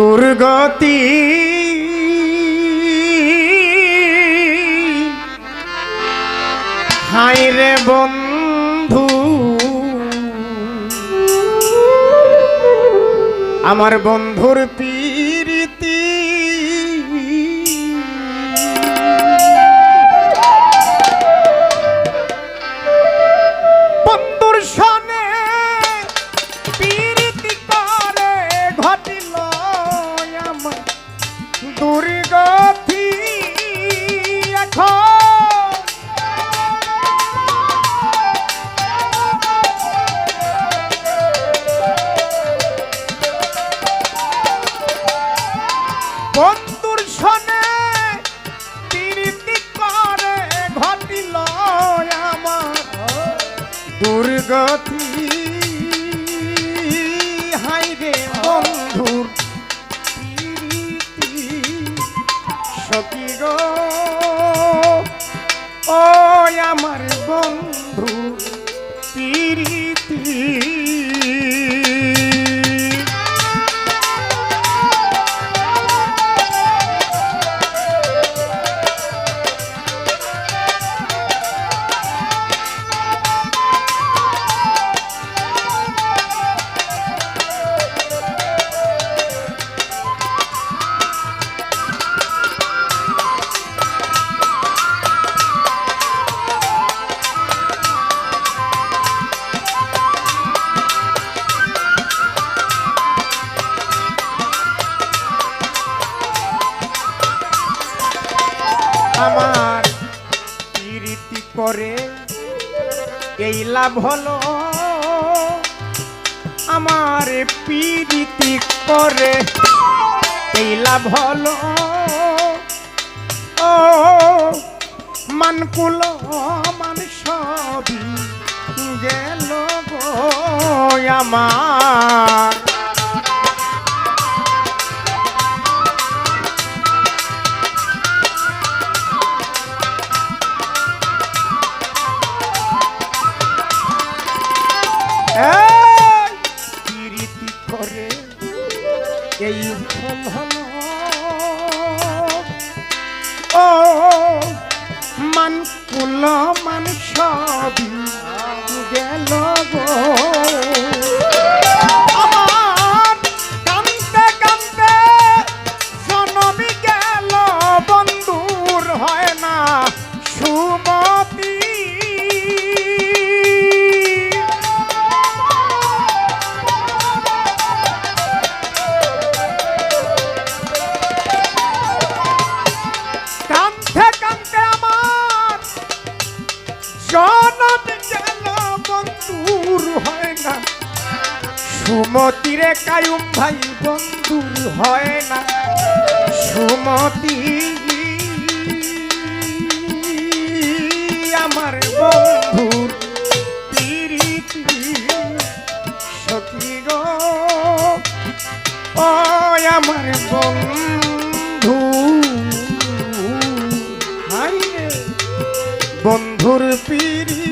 দুর্গতি। হাই রে বন্ধু আমার বন্ধুর পীরিতি দুর্গতি এখন। বন্ধুর সনে পীরিতি করে ঘটিল আমার। আমার বন্ধু পীরিতি আমার প্রীতি করে, এই লাভ হলো আমার প্রীতি করে, এই লাভ হলো ও মানকুল মান সবই গেল গো আমার এই ও মান কুল মান সুমতিরে কায়ুম ভাই বন্ধু হয় না। সুমতি আমার ও আমার বন্ধু। বন্ধুর প্রীতি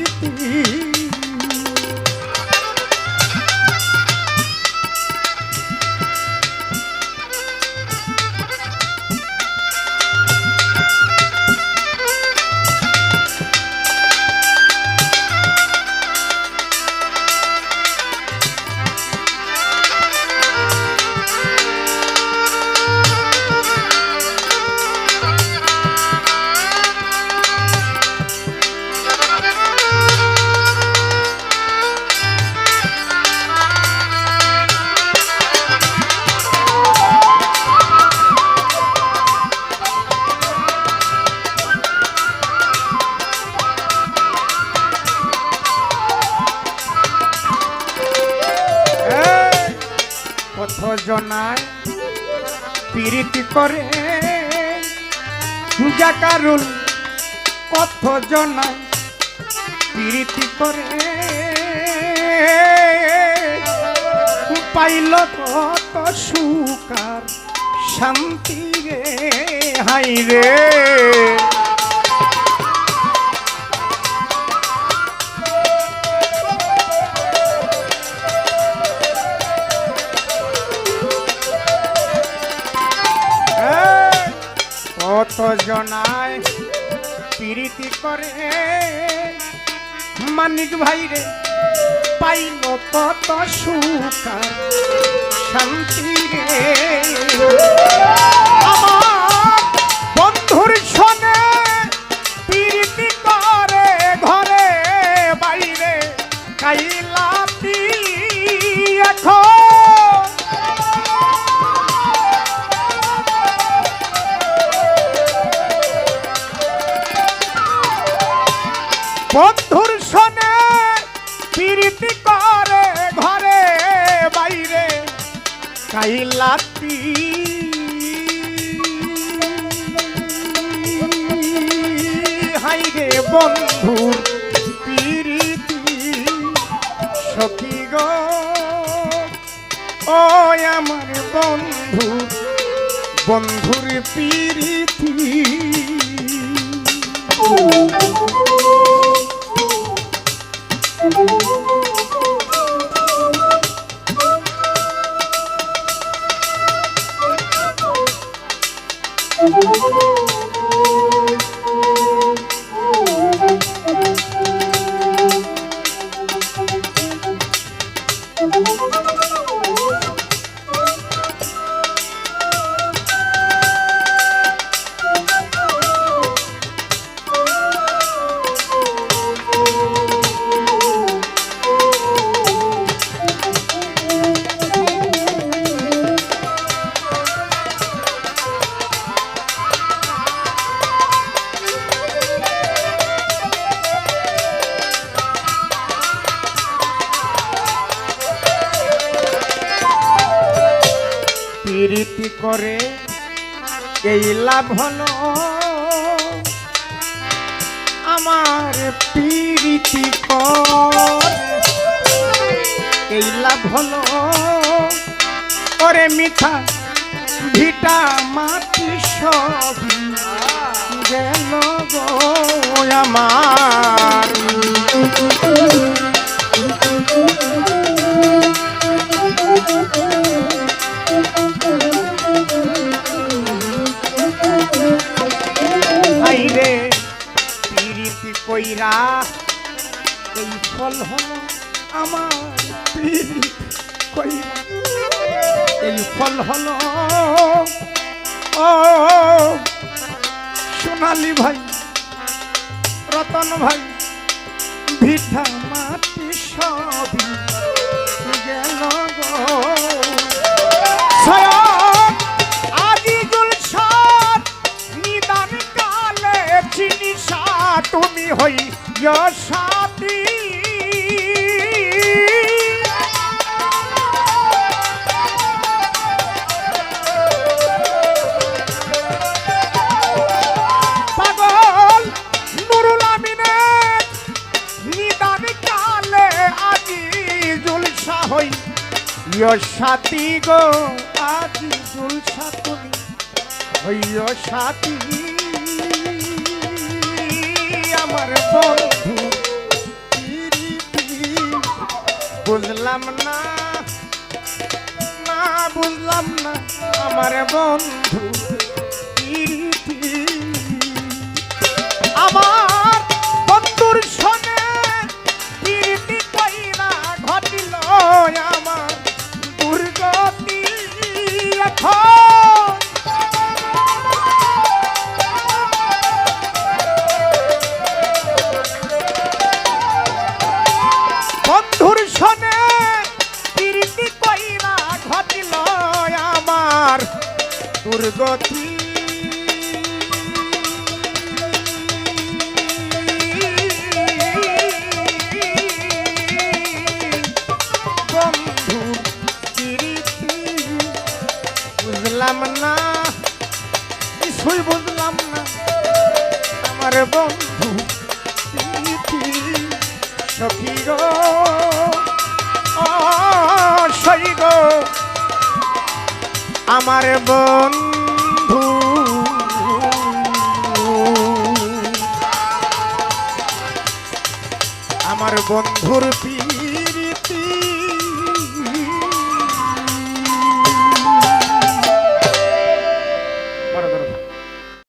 কত জনায়, পীড়িতি করে। জাকারুল কত জনায়, পীড়িতি করে। পাইল কত সুকার শান্তি রে হাই রে। জনায় প্রীতি করে। মানিক ভাই রে পাইল কত সুখ শান্তি রে। আমার কাইলাতি হাইরে বন্ধুর প্রীতি সখী গো। ও আমার বন্ধু বন্ধুর প্রীতি। প্রীতি করে, এই লাভ হলো আমার করে। এই লাভ হলো ওরে মিঠা, ভিটা মাটি সবই গেল গো আমার। এই ফল হলো আমার এই ফল হলো সোনালি ভাই, রতন ভাই ভিঠা মাটি সবই গেল গো। তুমি হই সাথী। ইয় সাথী গো, আজি জুলসা তুমি হইয় সাথী, আমার বন্ধু বুঝলাম না না বুঝলাম না, আমার বন্ধু আমার দুর্গতি বন্ধু বুঝলাম না কিছুই বুঝলাম না। আমার বন্ধু সখী আমার বন্ধু। আমার বন্ধুর পি